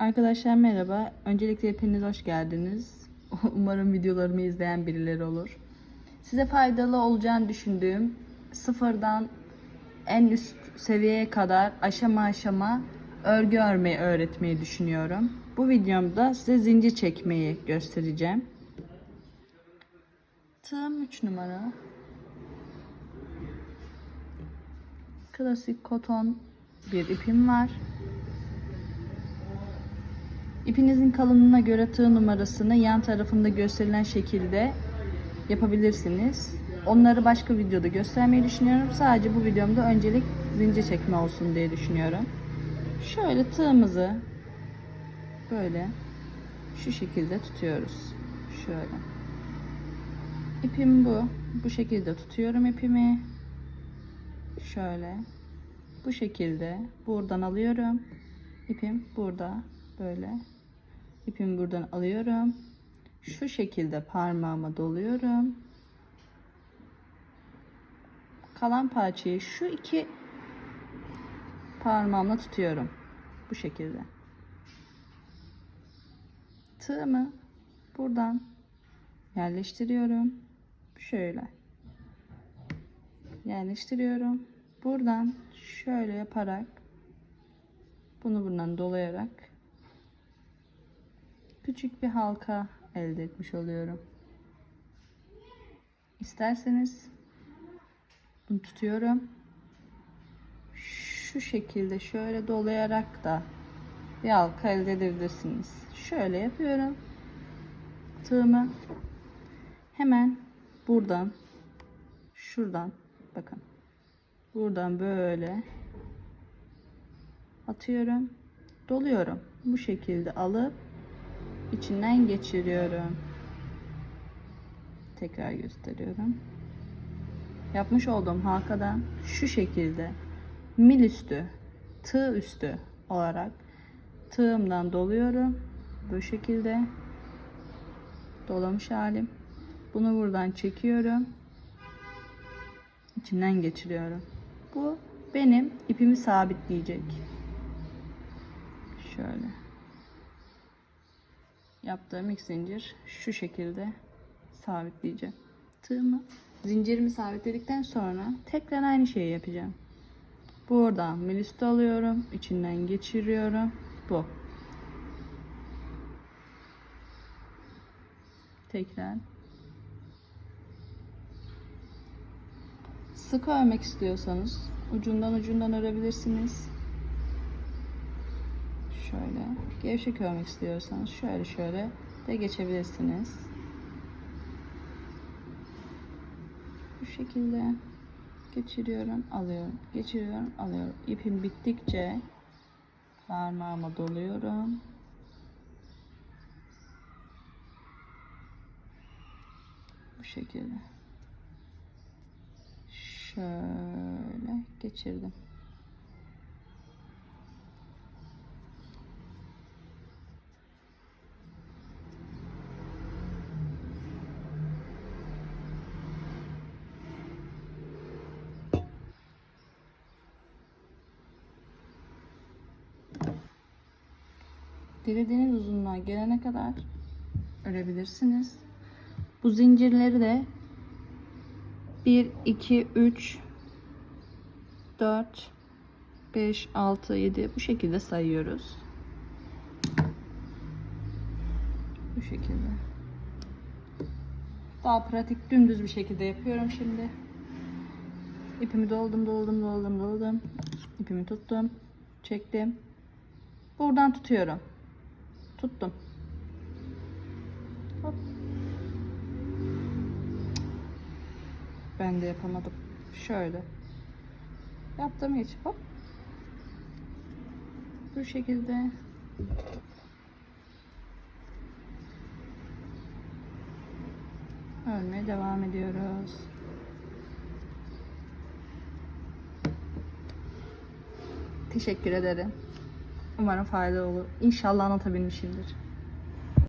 Arkadaşlar merhaba. Öncelikle hepiniz hoş geldiniz. Umarım videolarımı izleyen birileri olur. Size faydalı olacağını düşündüğüm sıfırdan en üst seviyeye kadar aşama aşama örgü örmeyi öğretmeyi düşünüyorum. Bu videomda size zincir çekmeyi göstereceğim. Tığım 3 numara. Klasik koton bir ipim var. İpinizin kalınlığına göre tığ numarasını yan tarafında gösterilen şekilde yapabilirsiniz. Onları başka videoda göstermeyi düşünüyorum. Sadece bu videomda öncelik zincir çekme olsun diye düşünüyorum. Şöyle tığımızı böyle şu şekilde tutuyoruz. Şöyle. İpim bu. Bu şekilde tutuyorum ipimi. Şöyle. Bu şekilde buradan alıyorum. İpim burada böyle. İpimi buradan alıyorum. Şu şekilde parmağıma doluyorum. Kalan parçayı şu iki parmağımla tutuyorum. Bu şekilde. Tığımı buradan yerleştiriyorum. Şöyle. Yerleştiriyorum. Buradan şöyle yaparak bunu buradan dolayarak küçük bir halka elde etmiş oluyorum. İsterseniz bunu tutuyorum. Şu şekilde şöyle dolayarak da bir halka elde edebilirsiniz. Şöyle yapıyorum. Tığımı hemen buradan şuradan bakın buradan böyle atıyorum doluyorum bu şekilde alıp içinden geçiriyorum. Tekrar gösteriyorum. Yapmış olduğum halkadan şu şekilde mil üstü tığ üstü olarak tığımdan doluyorum. Bu şekilde dolamış halim. Bunu buradan çekiyorum. İçinden geçiriyorum. Bu benim ipimi sabitleyecek. Şöyle yaptığım ilk zincir şu şekilde sabitleyeceğim. Tığımı zincirimi sabitledikten sonra tekrar aynı şeyi yapacağım. Buradan milüstü alıyorum içinden geçiriyorum. Bu. Tekrar. Sık örmek istiyorsanız ucundan ucundan örebilirsiniz şöyle. Gevşek örmek istiyorsanız şöyle şöyle de geçebilirsiniz. Bu şekilde geçiriyorum alıyorum geçiriyorum alıyorum. İpim bittikçe parmağıma doluyorum. Bu şekilde. Şöyle geçirdim dilediğiniz uzunluğa gelene kadar örebilirsiniz. Bu zincirleri de 1, 2, 3, 4, 5, 6, 7 bu şekilde sayıyoruz. Bu şekilde. Daha pratik dümdüz bir şekilde yapıyorum şimdi. İpimi doldum, doldum, doldum, doldum. İpimi tuttum, çektim. Buradan tutuyorum. Tuttum. Hop. Ben de yapamadım. Şöyle. Yaptım hiç. Hop. Bu şekilde. Örmeye devam ediyoruz. Teşekkür ederim. Umarım faydalı olur. İnşallah anlatabilmişimdir.